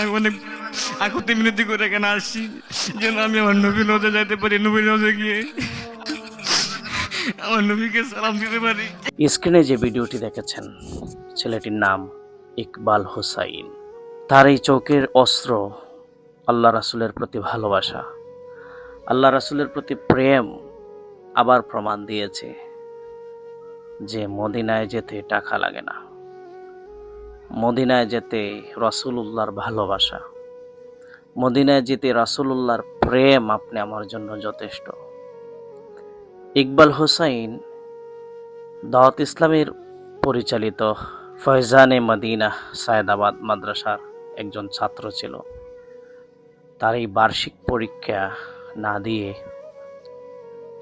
আমি অনেক আকুতি মিনতি করে এখানে আসছি? যেন আমি আমার নবী নজে যাইতে পারি নবী নজে গিয়ে আমার নবীকে সালাম দিতে পারি। স্ক্রিনে যে ভিডিওটি দেখেছেন, ছেলেটির নাম ইকবাল হোসাইন। তার এই চোখের অস্ত্র আল্লাহ রাসুলের প্রতি ভালোবাসা, আল্লাহ রাসুলের প্রতি প্রেম আবার প্রমাণ দিয়েছে যে মদিনায় যেতে টাকা লাগে না। মদিনায় যেতে রসুলুল্লাহর ভালোবাসা। মদিনায় যেতে রসুলুল্লাহর প্রেম আপনি আমার জন্য যথেষ্ট। ইকবাল হোসাইন দাওয়াত ইসলামের পরিচালিত ফয়জানে মদিনা সায়দাবাদ মাদ্রাসার একজন ছাত্র ছিল। তার এই বার্ষিক পরীক্ষা না দিয়ে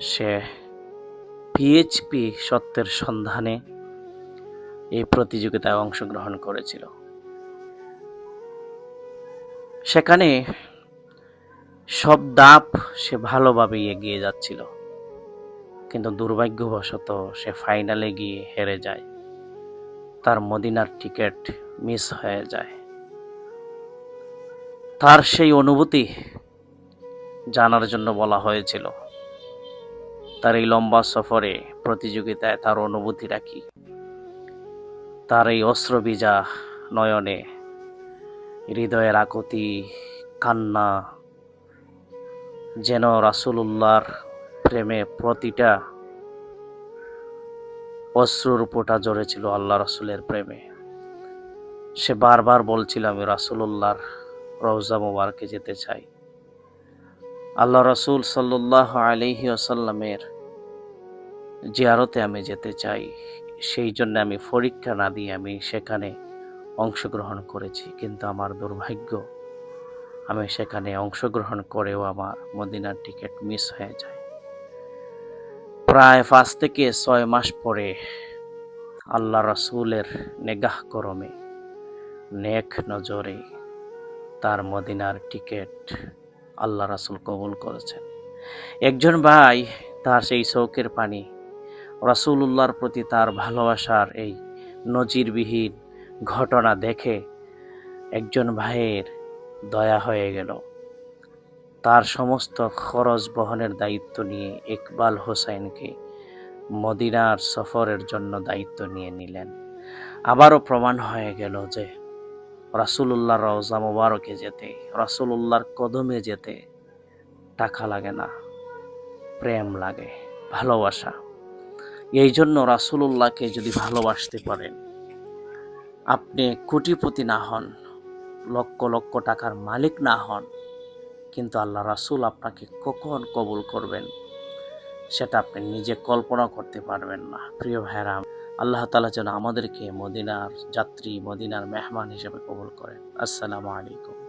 সে পিএইচপি সত্যের সন্ধানে এই প্রতিযোগিতায় অংশগ্রহণ করেছিল। সেখানে সব দাপ সে ভালোভাবে এগিয়ে যাচ্ছিল, কিন্তু দুর্ভাগ্যবশত সে ফাইনালে গিয়ে হেরে যায়। তার মদিনার টিকিট মিস হয়ে যায়। তার সেই অনুভূতি জানার জন্য বলা হয়েছিল, তার এই লম্বা সফরে প্রতিযোগিতায় তার অনুভূতিটা কি? তার এই অস্ত্রবীজা নয়নে, হৃদয়ের আকুতি, কান্না, যেন রাসূলুল্লাহর প্রেমে প্রতিটা অশ্রুর ফোঁটা জড়েছিল আল্লাহ রাসূলের প্রেমে। সে বারবার বলছিল, আমি রাসূলুল্লাহর রওজা মুবারকে যেতে চাই। আল্লাহ রাসূল সাল্লাহ আলাইহি আসাল্লামের জিয়ারতে আমি যেতে চাই। সেই জন্য আমি পরীক্ষা না দিয়ে আমি সেখানে অংশগ্রহণ করেছি। কিন্তু আমার দুর্ভাগ্য, আমি সেখানে অংশগ্রহণ করেও আমার মদিনার টিকিট মিস হয়ে যায়। প্রায় পাঁচ থেকে ছয় মাস পরে আল্লাহ রসুলের নেগাহ করমে, নেক নজরে তার মদিনার টিকিট আল্লাহ রাসূল কবুল করেছেন। একজন ভাই তার সেই শৌকের পানি রাসূলুল্লাহর প্রতি তার ভালোবাসার এই নজিরবিহীন ঘটনা দেখে একজন ভাইয়ের দয়া হয়ে গেল। তার সমস্ত খরচ বহনের দায়িত্ব নিয়ে ইকবাল হোসাইনকে মদিনার সফরের জন্য দায়িত্ব নিয়ে নিলেন। আবারও প্রমাণ হয়ে গেল যে রাসূলুল্লাহর রওজা মোবারকে যেতে, রাসূলুল্লাহর কদমে যেতে টাকা লাগে না, প্রেম লাগে, ভালোবাসা। এই জন্য রাসূলুল্লাহকে যদি ভালোবাসতে পারেন, আপনি কোটিপতি না হন, লক্ষ লক্ষ টাকার মালিক না হন, কিন্তু আল্লাহ রাসূল আপনাকে কখন কবুল করবেন, সেটা আপনি নিজে কল্পনা করতে পারবেন না। প্রিয় ভাইরা আল্লাহ তালা যেন আমাদেরকে মদিনার যাত্রী, মদিনার মেহমান হিসেবে কবুল করেন। আসসালামু আলাইকুম।